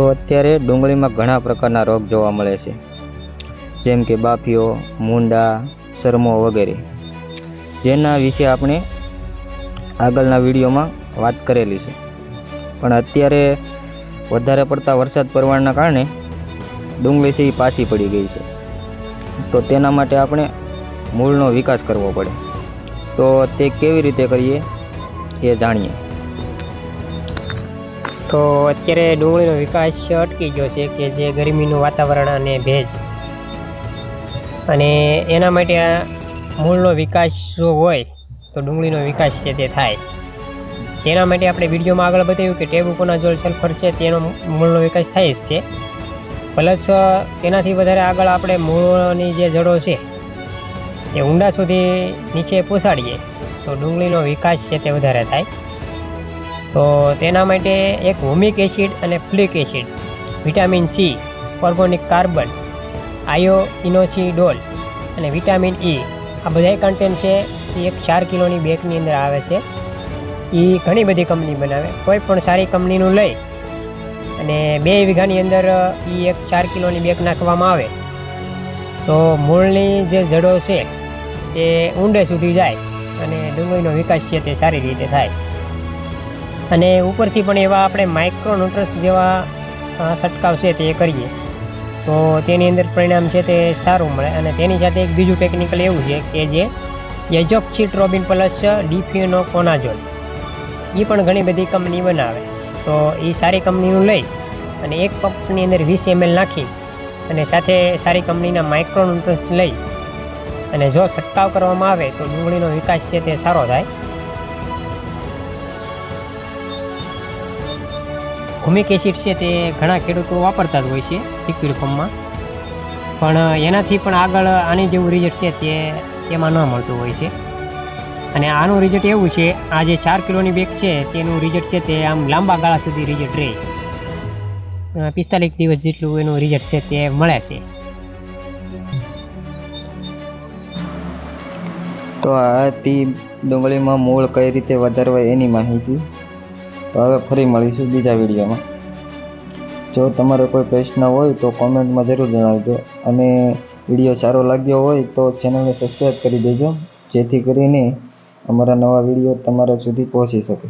તો અત્યારે ડુંગળીમાં ઘણા પ્રકારના રોગ જોવા મળે છે. જેમ કે બાફીઓ, મૂંડા, શરમો વગેરે. જેના વિશે આપણે આગળના વિડીયોમાં વાત કરેલી છે. પણ અત્યારે વધારે પડતા વરસાદ પડવાના કારણે ડુંગળી છે એ પાછી પડી ગઈ છે. તો તેના માટે આપણે મૂળનો વિકાસ કરવો પડે. તો તે કેવી રીતે કરીએ એ જાણીએ. તો અત્યારે ડુંગળીનો વિકાસ અટકી ગયો છે કે જે ગરમીનું વાતાવરણ અને ભેજ. અને એના માટે મૂળનો વિકાસ જો હોય, તો ડુંગળીનો વિકાસ છે તે થાય. તેના માટે આપણે વિડીયોમાં આગળ બતાવ્યું કે ટેબુકોનાઝોલ સલ્ફર છે, તેનો મૂળનો વિકાસ થાય જ છે. પ્લસ તેનાથી વધારે આગળ આપણે મૂળની જે જડો છે, તે ઊંડા સુધી નીચે પોસાડીએ, તો ડુંગળીનો વિકાસ છે તે વધારે થાય. તો તેના માટે એક હોમિક એસિડ અને flick acid, vitamin C organic carbon આયો ઇનોસિડોલ અને વિટામિન ઈ. આ બધા કન્ટેન્ટ છે, એ એક ચાર કિલોની બેગની અંદર આવે છે. એ ઘણી બધી કંપની બનાવે. કોઈ પણ સારી કંપનીનું લઈ અને બે વીઘાની અંદર એ એક ચાર કિલોની બેગ નાખવામાં આવે. તો મૂળની જે જડો છે તે ઊંડે સુધી જાય અને ડુંગળીનો વિકાસ છે તે સારી રીતે થાય. અને ઉપરથી પણ એવા આપણે માઇક્રો ન્યુટ્રસ જેવા છંટકાવ છે તે કરીએ. તો તેની અંદર પરિણામ છે તે સારું મળે. અને તેની સાથે એક બીજું ટેકનિકલ એવું છે કે જે એજોક્સિટ રોબિન પ્લસ ડિફ્યુનો કોનાઝોલ એ પણ ઘણી બધી કંપની બનાવે. તો એ સારી કંપનીનું લઈ અને એક પંપની અંદર વીસ એમએલ નાખી અને સાથે સારી કંપનીના માઇક્રો ન્યુટ્રન્સ લઈ. અને જો છંટકાવ કરવામાં આવે તો ડુંગળીનો વિકાસ છે તે સારો થાય. હુમિક એસિડ છે તે ઘણા ખેડૂતો વાપરતા જ હોય છે લિક્વિડ ફોર્મમાં પણ એનાથી પણ આગળ આની જેવું રિઝલ્ટ છે તે તેમાં ન મળતું હોય છે. અને આનું રિઝલ્ટ એવું છે, આ જે ચાર કિલોની બેગ છે તેનું રિઝલ્ટ છે તે આમ લાંબા ગાળા સુધી રિઝલ્ટ રહે. પિસ્તાલીસ દિવસ જેટલું એનું રિઝલ્ટ છે તે મળે છે. તો આ હતી ડુંગળીમાં મૂળ કઈ રીતે વધારવા એની માહિતી? તો હવે ફરી મળીશું બીજા વિડીયોમાં. જો તમારો કોઈ પ્રશ્ન હોય તો કોમેન્ટમાં જરૂર જણાવજો. અને વીડિયો સારો લાગ્યો હોય તો ચેનલને સબસ્ક્રાઈબ કરી દેજો, જેથી કરીને અમારા નવા વીડિયો તમારા સુધી પહોંચી શકે.